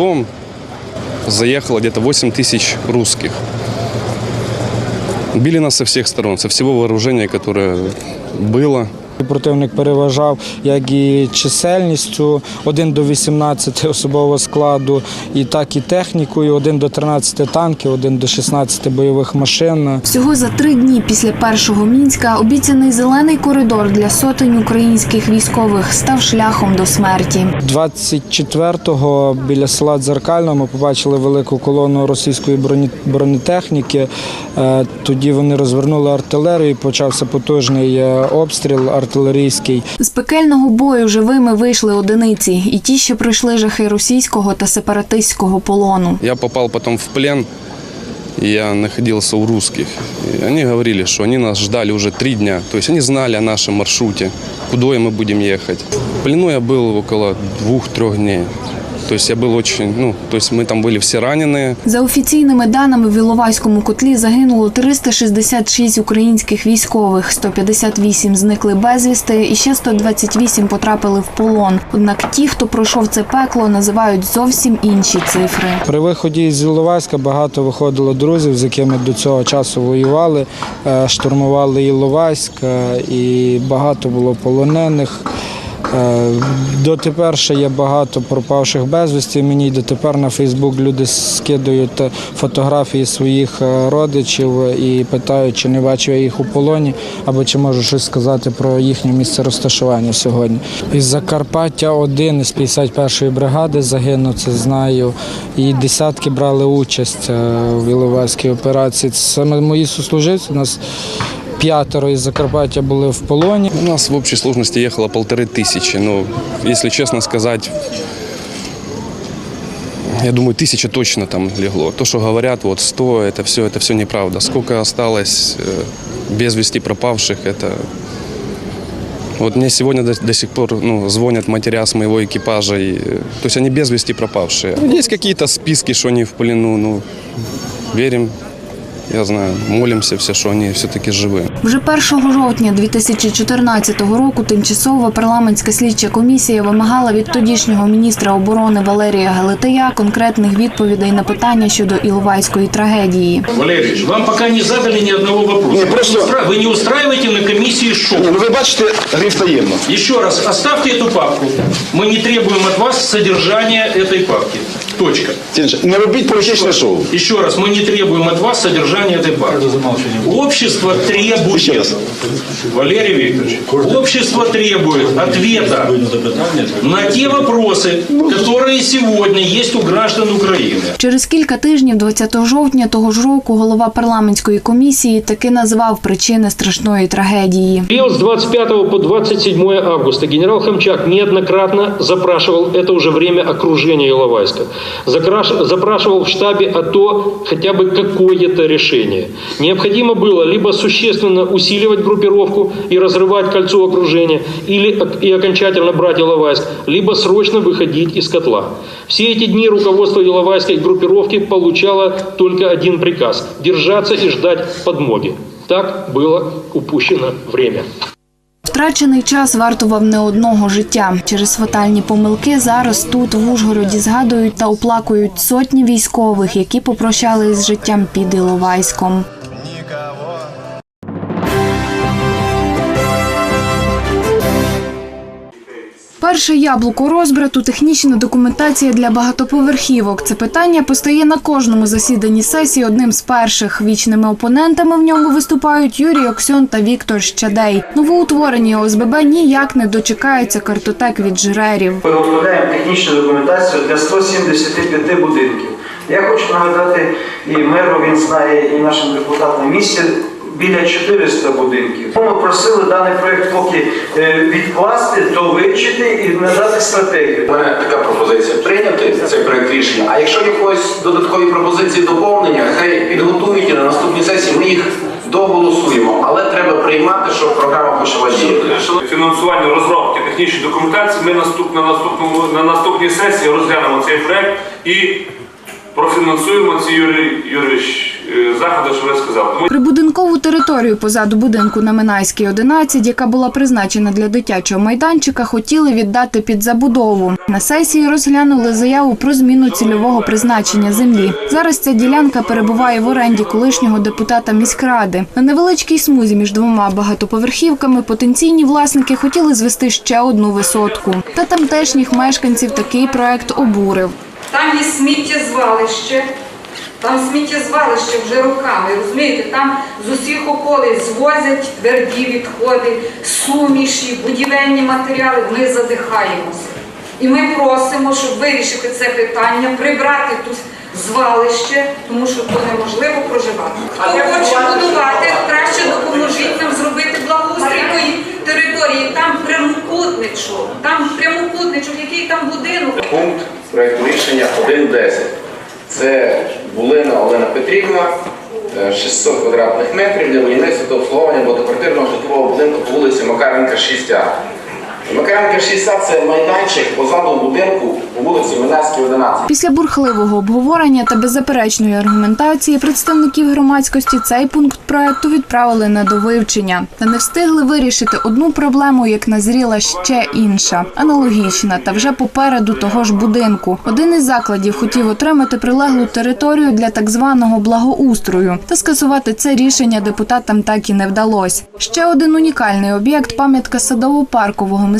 потом заехало где-то 8 тысяч русских. Били нас со всех сторон, со всего вооружения, которое было. Противник переважав як і чисельністю 1 до 18 особового складу, і так і технікою 1 до 13 танків, 1 до 16 бойових машин. Всього за три дні після першого мінська обіцяний зелений коридор для сотень українських військових став шляхом до смерті. 24-го біля села Дзеркально ми побачили велику колону російської бронетехніки. Е, Тоді вони розвернули артилерію, почався потужний е, обстріл артилерійський. З пекельного бою живими вийшли одиниці, і ті, що пройшли жахи російського та сепаратистського полону. Я попал потом в плен, я находился у русских. И они говорили, что они нас ждали уже три дня. То есть они знали о нашем маршруте, куда мы будем ехать. В плену я был около двух-трех дней. То есть я был очень, ну, то есть мы там были все раненые. За офіційними даними в Іловайському котлі загинуло 366 українських військових, 158 зникли безвісти і ще 128 потрапили в полон. Однак ті, хто пройшов це пекло, називають зовсім інші цифри. При виході з Іловайська багато виходило друзів, з якими до цього часу воювали, е, штурмували Іловайськ, е, і багато було полонених. Е, Дотепер ще є багато пропавших безвісті. Мені дотепер на Фейсбук люди скидають е, фотографії своїх е, родичів і питають, чи не бачив я їх у полоні, або чи можу щось сказати про їхнє місце розташування сьогодні. Із Закарпаття один із 51-ї бригади загинув, це знаю. І десятки брали участь в Іловайській операції. Це саме мої сослуживці. У нас п'ятеро із Закарпаття були в полоні. У нас в общей сложности ехало полторы тысячи. Но, если честно сказать, я думаю, тысяча точно там легло. То, что говорят, вот 100, это все, это все неправда. Сколько осталось э, без вести пропавших, это... Вот мне сегодня до, до сих пор ну, звонят матеря с моего экипажа. И, э, то есть они без вести пропавшие. Ну, Есть какие-то списки, что они в плену. Ну, верим, я знаю, молимся все, что они все-таки живы. Вже 1 жовтня 2014 року тимчасова парламентська слідча комісія вимагала від тодішнього міністра оборони Валерія Галития конкретних відповідей на питання щодо Іловайської трагедії. Валерьевич, вам пока не задали ни одного вопроса. Не, просто- Вы, не устра- вы не устраиваете на комиссии шоу. Ні, ну ви бачите, гриф таємно. Еще раз, оставьте эту папку. Мы не требуем от вас содержания этой папки. Точка. Тінше, Не робіть політичне шоу. Еще раз, мы не требуем от вас содержания этой папки. Общество требует, Еще раз. Валерий Викторович, общество требует ответа на те вопросы, которые сегодня есть у граждан Украины. Через кілька тижнів, 20 жовтня того ж року, голова парламентської комісії таки назвав причини страшної трагедії. В период с 25 по 27 августа генерал Хамчак неоднократно запрашивал, это уже время окружения Иловайска, закраш- Запрашивал в штабе о то хотя бы какое-то решение. Необходимо было либо существенно усиливать группировку и разрывать кольцо окружения, или и окончательно брать Иловайск, либо срочно выходить из котла. Все эти дни руководство Иловайской группировки получало только один приказ – держаться и ждать подмоги. Так было упущено время. Втрачений час вартував не одного життя. Через фатальні помилки зараз тут, в Ужгороді, згадують та оплакують сотні військових, які попрощались з життям під Іловайськом. Перше яблуко розбрату технічна документація для багатоповерхівок. Це питання постає на кожному засіданні сесії одним з перших. Вічними опонентами в ньому виступають Юрій Оксьон та Віктор Щадей. Новоутворені ОСББ ніяк не дочекаються картотек від жрерів. Ми виготовляємо технічну документацію для 175 будинків. Я хочу нагадати і меру, він знає, і нашим депутатам в місті біля 400 будинків. Ми просили даний проєкт поки е, відкласти, то вивчити і надати стратегію. У мене така пропозиція прийняти цей проект рішення. А якщо якоїсь додаткові пропозиції доповнення, хай підготують і на наступній сесії. Ми їх доголосуємо, але треба приймати, щоб програма почала діяти. фінансування розробки технічної документації. Ми наступ, на, наступному, на наступній сесії розглянемо цей проект і профінансуємо ці Юрій Юрійович заходи, що ви сказав. Тому Прибудинкову територію позаду будинку на Минайській 11, яка була призначена для дитячого майданчика, хотіли віддати під забудову. На сесії розглянули заяву про зміну цільового призначення землі. Зараз ця ділянка перебуває в оренді колишнього депутата міськради. На невеличкій смузі між двома багатоповерхівками потенційні власники хотіли звести ще одну висотку. Та тамтешніх мешканців такий проект обурив. Там є сміттєзвалище. Там сміттєзвалище вже роками, розумієте, там з усіх околиць звозять тверді відходи, суміші, будівельні матеріали, ми задихаємося. І ми просимо, щоб вирішити це питання, прибрати тут звалище, тому що тут неможливо проживати. Хто хоче будувати, краще допоможіть нам зробити благоустрій території. Там прямокутничок, там прямокутничок, який там будинок. Пункт проєкту рішення 1.10. Це Булина Олена Петрівна, е, 600 квадратних метрів для будівництва та обслуговування багатоквартирного житлового будинку по вулиці Макаренка 6А. Макаренка 6А – це майданчик позаду будинку по вулиці Минайській 11. Після бурхливого обговорення та беззаперечної аргументації представників громадськості цей пункт проекту відправили на довивчення. Та не встигли вирішити одну проблему, як назріла ще інша, аналогічна та вже попереду того ж будинку. Один із закладів хотів отримати прилеглу територію для так званого благоустрою. Та скасувати це рішення депутатам так і не вдалося. Ще один унікальний об'єкт пам'ятка садово-паркового мистецтва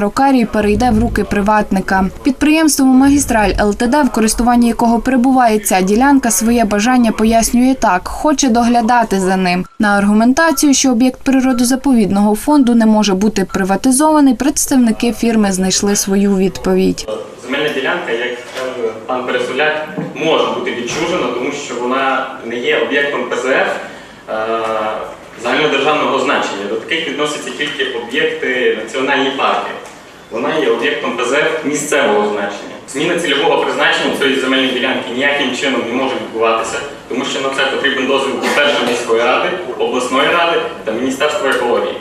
Рокарій перейде в руки приватника. Підприємство Магістраль ЛТД, в користуванні якого перебуває ця ділянка, своє бажання пояснює так: хоче доглядати за ним. На аргументацію, що об'єкт природозаповідного фонду не може бути приватизований, представники фірми знайшли свою відповідь. Земельна ділянка, як каже пан Пересоляк, може бути відчужена, тому що вона не є об'єктом ПЗФ е, загальнодержавного значення. До таких відносяться тільки об'єкти національні парки. Вона є об'єктом ПЗФ місцевого значення. Зміна цільового призначення цієї земельної ділянки ніяким чином не може відбуватися, тому що на це потрібен дозвіл по-перше міської ради, обласної ради та Міністерства екології.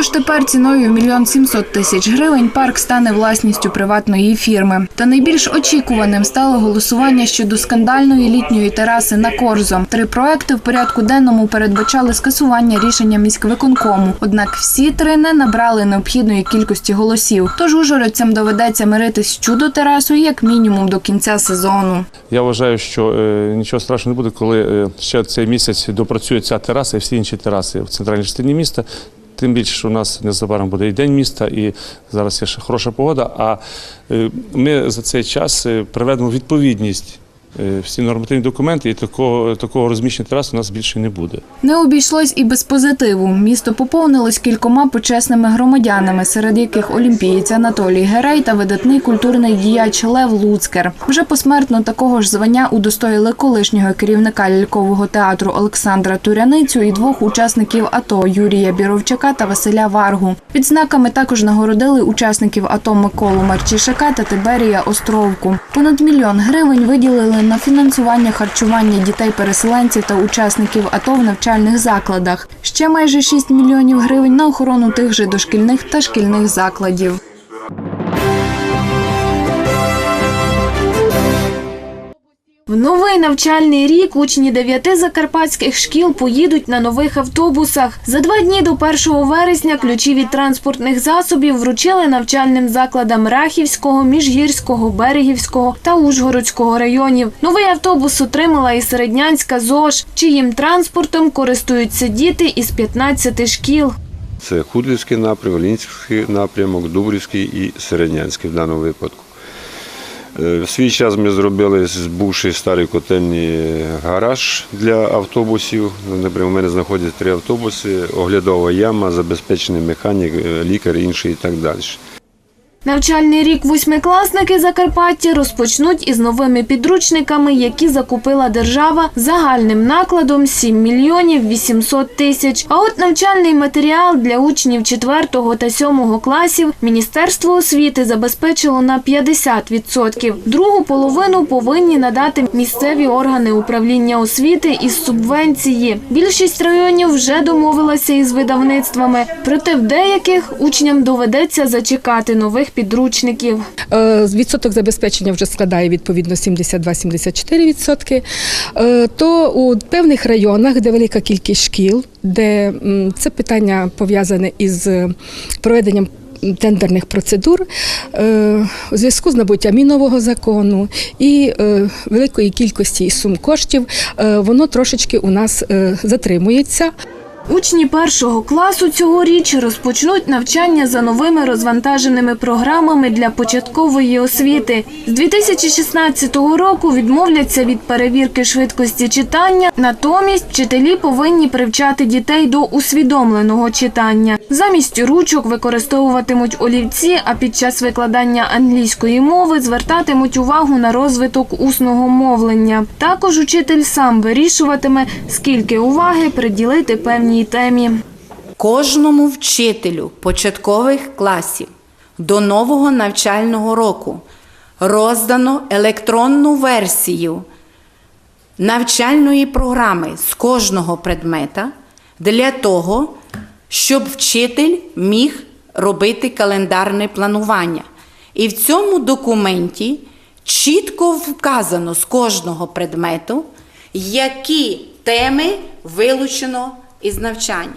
Тож тепер ціною мільйон сімсот тисяч гривень парк стане власністю приватної фірми. Та найбільш очікуваним стало голосування щодо скандальної літньої тераси на Корзо. Три проекти в порядку денному передбачали скасування рішення міськвиконкому. Однак всі три не набрали необхідної кількості голосів. Тож ужгородцям доведеться миритись чудо-терасою як мінімум до кінця сезону. Я вважаю, що е, нічого страшного не буде, коли е, ще цей місяць допрацює ця тераса і всі інші тераси в центральній частині міста. Тим більше, що у нас незабаром буде і день міста, і зараз є ще хороша погода. А е, ми за цей час е, приведемо відповідність всі нормативні документи, і такого, такого розміщення терас у нас більше не буде. Не обійшлось і без позитиву. Місто поповнилось кількома почесними громадянами, серед яких олімпієць Анатолій Герей та видатний культурний діяч Лев Луцкер. Вже посмертно такого ж звання удостоїли колишнього керівника лялькового театру Олександра Туряницю і двох учасників АТО Юрія Біровчака та Василя Варгу. Відзнаками також нагородили учасників АТО Миколу Марчишака та Тиберія Островку. Понад мільйон гривень виділили на фінансування харчування дітей-переселенців та учасників АТО в навчальних закладах. Ще майже 6 мільйонів гривень на охорону тих же дошкільних та шкільних закладів. В новий навчальний рік учні дев'яти закарпатських шкіл поїдуть на нових автобусах. За два дні до 1 вересня ключі від транспортних засобів вручили навчальним закладам Рахівського, Міжгірського, Берегівського та Ужгородського районів. Новий автобус отримала і Середнянська ЗОЖ, чиїм транспортом користуються діти із 15 шкіл. Це Худлівський напрямок, Лінський напрямок, Дубрівський і Середнянський в даному випадку. Е, В свій час ми зробили з бувшої старої котельні гараж для автобусів. Наприклад, у мене знаходяться три автобуси, оглядова яма, забезпечений механік, е, лікар інший і так далі. Навчальний рік восьмикласники Закарпаття розпочнуть із новими підручниками, які закупила держава загальним накладом 7 мільйонів 800 тисяч. А от навчальний матеріал для учнів 4 та 7 класів Міністерство освіти забезпечило на 50%. Другу половину повинні надати місцеві органи управління освіти із субвенції. Більшість районів вже домовилася із видавництвами, проте в деяких учням доведеться зачекати нових навчальних підручників. Е, Відсоток забезпечення вже складає відповідно 72-74%. Е, То у певних районах, де велика кількість шкіл, де це питання пов'язане із е, проведенням тендерних процедур у зв'язку з набуттям і нового закону і великої кількості сум коштів, воно трошечки у нас затримується. Учні першого класу цьогоріч розпочнуть навчання за новими розвантаженими програмами для початкової освіти. З 2016 року відмовляться від перевірки швидкості читання. Натомість вчителі повинні привчати дітей до усвідомленого читання. Замість ручок використовуватимуть олівці, а під час викладання англійської мови звертатимуть увагу на розвиток усного мовлення. Також учитель сам вирішуватиме, скільки уваги приділити певній темі. Кожному вчителю початкових класів до нового навчального року роздано електронну версію навчальної програми з кожного предмета для того, щоб вчитель міг робити календарне планування. І в цьому документі чітко вказано з кожного предмету, які теми вилучено із навчання.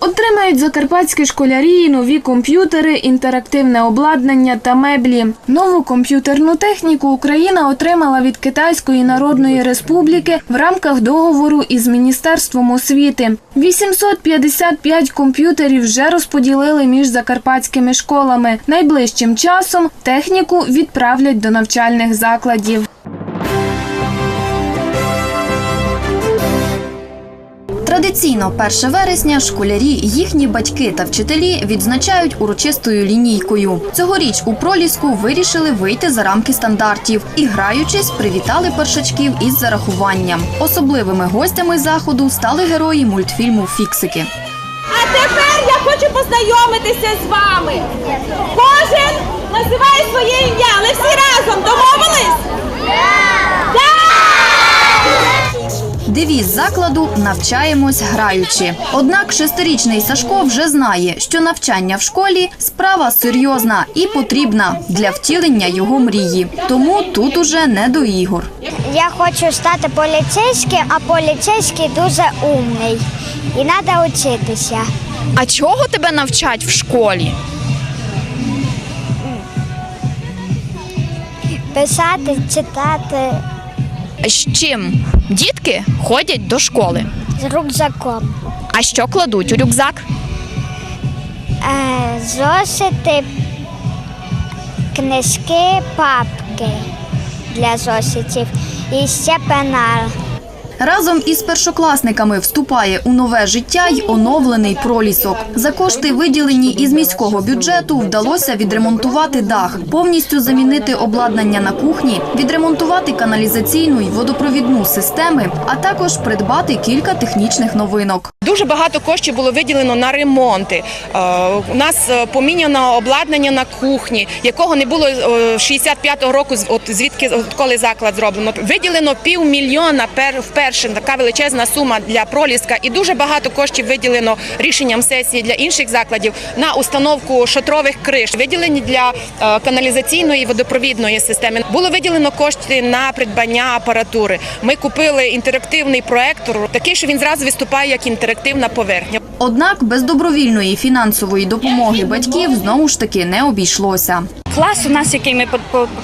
Отримають закарпатські школярі нові комп'ютери, інтерактивне обладнання та меблі. Нову комп'ютерну техніку Україна отримала від Китайської Народної Республіки в рамках договору із Міністерством освіти. 855 комп'ютерів вже розподілили між закарпатськими школами. Найближчим часом техніку відправлять до навчальних закладів. Традиційно 1 вересня школярі, їхні батьки та вчителі відзначають урочистою лінійкою. Цьогоріч у проліску вирішили вийти за рамки стандартів і, граючись, привітали першачків із зарахуванням. Особливими гостями заходу стали герої мультфільму Фіксики. А тепер я хочу познайомитися з вами. Кожен називає своє ім'я, але всі разом домовились? Девіз закладу навчаємось граючи. Однак шестирічний Сашко вже знає, що навчання в школі справа серйозна і потрібна для втілення його мрії. Тому тут уже не до ігор. Я хочу стати поліцейським, а поліцейський дуже умний. І треба вчитися. А чого тебе навчать в школі? Писати, читати З чим? Дітки ходять до школи. з рюкзаком. А що кладуть у рюкзак? Е, зосити, книжки, папки для зоситів і ще пенал. Разом із першокласниками вступає у нове життя й оновлений пролісок. За кошти, виділені із міського бюджету, вдалося відремонтувати дах, повністю замінити обладнання на кухні, відремонтувати каналізаційну й водопровідну системи, а також придбати кілька технічних новинок. Дуже багато коштів було виділено на ремонти. Е, У нас е, поміняно обладнання на кухні, якого не було е, 65-го року, от звідки коли заклад зроблено. Виділено півмільйона пер вперше така величезна сума для проліска, і дуже багато коштів виділено рішенням сесії для інших закладів на установку шатрових криш, виділені для е, каналізаційної водопровідної системи. Було виділено кошти на придбання апаратури. Ми купили інтерактивний проектор, такий, що він зразу виступає як інтерактивна поверхня. Однак без добровільної фінансової допомоги батьків знову ж таки не обійшлося. Клас у нас, який ми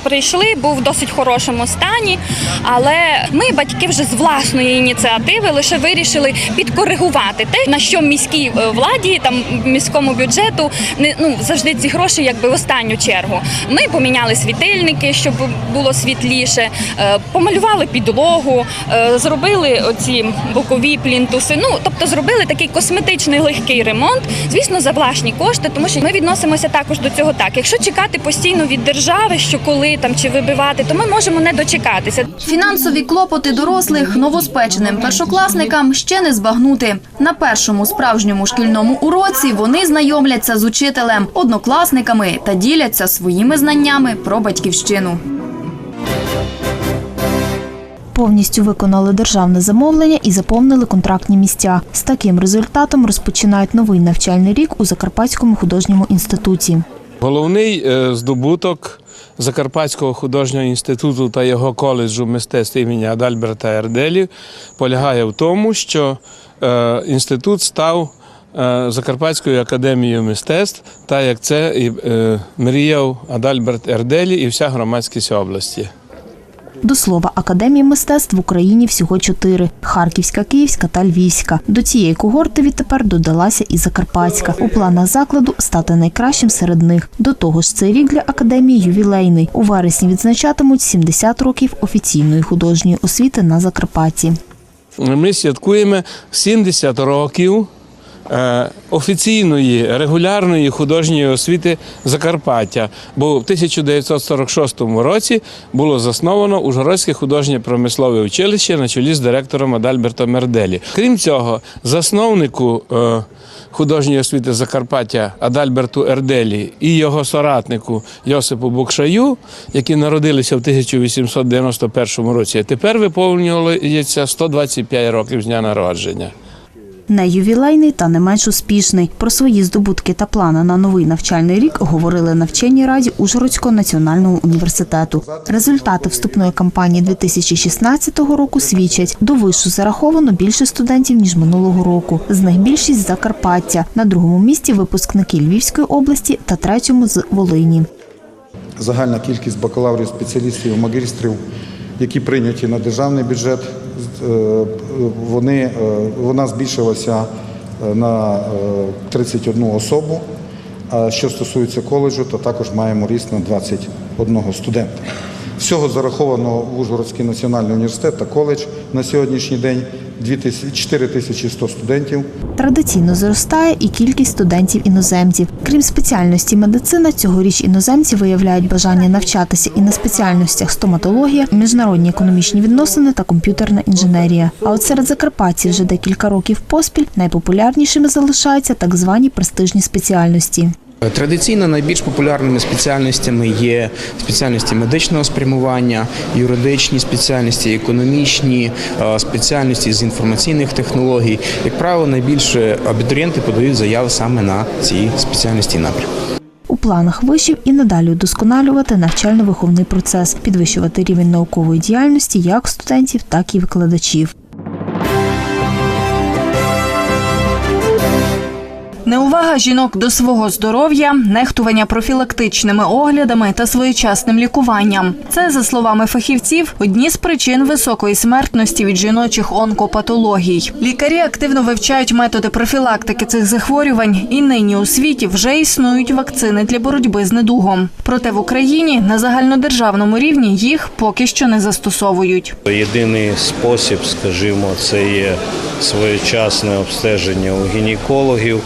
прийшли, був в досить хорошому стані, але ми, батьки, вже з власної ініціативи лише вирішили підкоригувати те, на що міській е, владі, там міському бюджету не ну завжди ці гроші, якби в останню чергу. Ми поміняли світильники, щоб було світліше, е, помалювали підлогу, е, зробили оці бокові плінтуси. Ну тобто зробили такий косметичний легкий ремонт. Звісно, за власні кошти, тому що ми відносимося також до цього так. Якщо чекати постійно від держави, що коли там чи вибивати, то ми можемо не дочекатися. Фінансові клопоти дорослих новоспеченим першокласникам ще не збагнути. На першому справжньому шкільному уроці вони знайомляться з учителем, однокласниками та діляться своїми знаннями про батьківщину. Повністю виконали державне замовлення і заповнили контрактні місця. З таким результатом розпочинають новий навчальний рік у Закарпатському художньому інституті. Головний е, здобуток Закарпатського художнього інституту та його коледжу мистецтв імені Адальберта Ерделі полягає в тому, що е, інститут став е, Закарпатською академією мистецтв, так як це і мріяв Адальберт Ерделі і вся громадськість області. До слова, академій мистецтв в Україні всього чотири: Харківська, Київська та Львівська. До цієї когорти відтепер додалася і Закарпатська. У планах закладу стати найкращим серед них. До того ж, цей рік для академії ювілейний. У вересні відзначатимуть 70 років офіційної художньої освіти на Закарпатті. Ми святкуємо 70 років офіційної регулярної художньої освіти Закарпаття. Бо в 1946 році було засновано Ужгородське художнє промислове училище на чолі з директором Адальбертом Мерделі. Крім цього, засновнику е, художньої освіти Закарпаття Адальберту Ерделі і його соратнику Йосипу Букшаю, які народилися в 1891 році, тепер виповнюється 125 років з дня народження. Не ювілейний та не менш успішний. Про свої здобутки та плани на новий навчальний рік говорили на вченій раді Ужгородського національного університету. Результати вступної кампанії 2016 року свідчать, до вишу зараховано більше студентів ніж минулого року. З них більшість Закарпаття. На другому місці випускники Львівської області та третьому з Волині. Загальна кількість бакалаврів, спеціалістів, магістрів, які прийняті на державний бюджет, е, вони, е, вона збільшилася е, на е, 31 особу. А що стосується коледжу, то також маємо ріст на 21 студента. Всього зараховано в Ужгородський національний університет та коледж на сьогоднішній день 4100 студентів. Традиційно зростає і кількість студентів-іноземців. Крім спеціальності медицина, цьогоріч іноземці виявляють бажання навчатися і на спеціальностях стоматологія, міжнародні економічні відносини та комп'ютерна інженерія. А от серед закарпатців вже декілька років поспіль найпопулярнішими залишаються так звані престижні спеціальності. Традиційно найбільш популярними спеціальностями є спеціальності медичного спрямування, юридичні спеціальності, економічні е, спеціальності з інформаційних технологій. Як правило, найбільше абітурієнти подають заяви саме на ці спеціальності і напрямки. У планах вишів і надалі удосконалювати навчально-виховний процес, підвищувати рівень наукової діяльності як студентів, так і викладачів. Неувага жінок до свого здоров'я, нехтування профілактичними оглядами та своєчасним лікуванням. Це, за словами фахівців, одні з причин високої смертності від жіночих онкопатологій. Лікарі активно вивчають методи профілактики цих захворювань, і нині у світі вже існують вакцини для боротьби з недугом. Проте в Україні на загальнодержавному рівні їх поки що не застосовують. Єдиний спосіб, скажімо, це є своєчасне обстеження у гінекологів,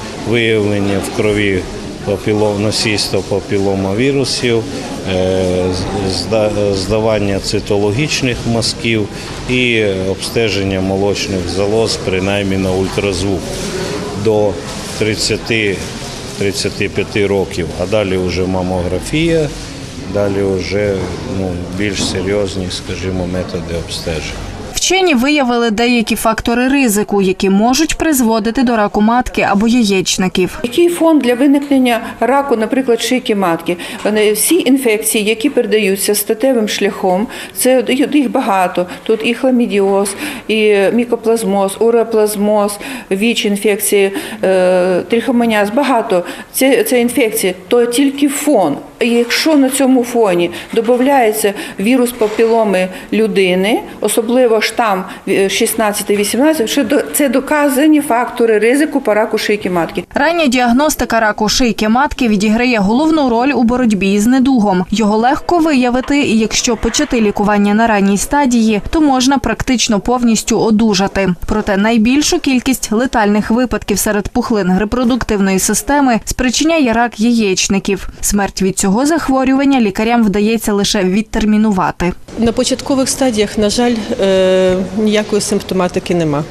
виявлення в крові носійства папіломавірусів, е, здавання цитологічних мазків і обстеження молочних залоз, принаймні на ультразвук до 30-35 років, а далі вже мамографія, далі вже ну, більш серйозні, скажімо, методи обстеження. Вчені виявили деякі фактори ризику, які можуть призводити до раку матки або яєчників. Який фон для виникнення раку, наприклад, шийки матки? Вони всі інфекції, які передаються статевим шляхом, це їх багато. Тут і хламідіоз, і мікоплазмоз, уреплазмоз, ВІЧ-інфекції, е, трихомоніаз, багато. Це, це інфекції, то тільки фон. Якщо на цьому фоні додається вірус папіломи людини, особливо штам 16-18, що до- це доказані фактори ризику по раку шийки матки. Рання діагностика раку шийки матки відіграє головну роль у боротьбі з недугом. Його легко виявити, і якщо почати лікування на ранній стадії, то можна практично повністю одужати. Проте найбільшу кількість летальних випадків серед пухлин репродуктивної системи спричиняє рак яєчників. Смерть від цього захворювання лікарям вдається лише відтермінувати. На початкових стадіях, на жаль, е, ніякої симптоматики нема.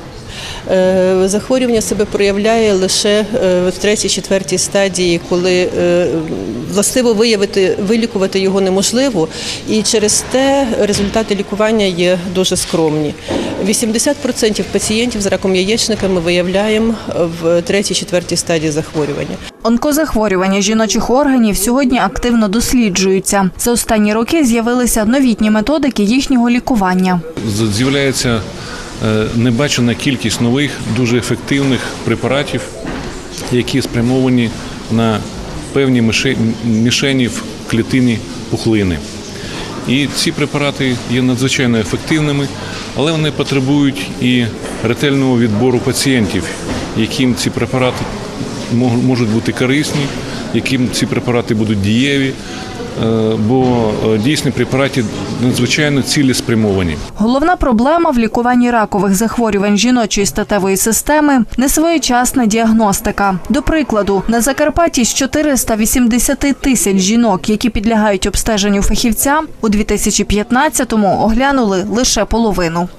Е, Захворювання себе проявляє лише е, в третій, четвертій стадії, коли е, властиво виявити, вилікувати його неможливо, і через те результати лікування є дуже скромні. 80% пацієнтів з раком яєчника ми виявляємо в третій, четвертій стадії захворювання. Онкозахворювання жіночих органів сьогодні активно досліджуються. За останні роки з'явилися новітні методики їхнього лікування. З'являється небачена кількість нових, дуже ефективних препаратів, які спрямовані на певні мішені в клітині пухлини. І ці препарати є надзвичайно ефективними, але вони потребують і ретельного відбору пацієнтів, яким ці препарати можуть бути корисні, яким ці препарати будуть дієві, е, бо е, дійсні препарати надзвичайно цілеспрямовані. Головна проблема в лікуванні ракових захворювань жіночої статевої системи несвоєчасна діагностика. До прикладу, на Закарпатті з 480 тисяч жінок, які підлягають обстеженню фахівця, у 2015-му оглянули лише половину.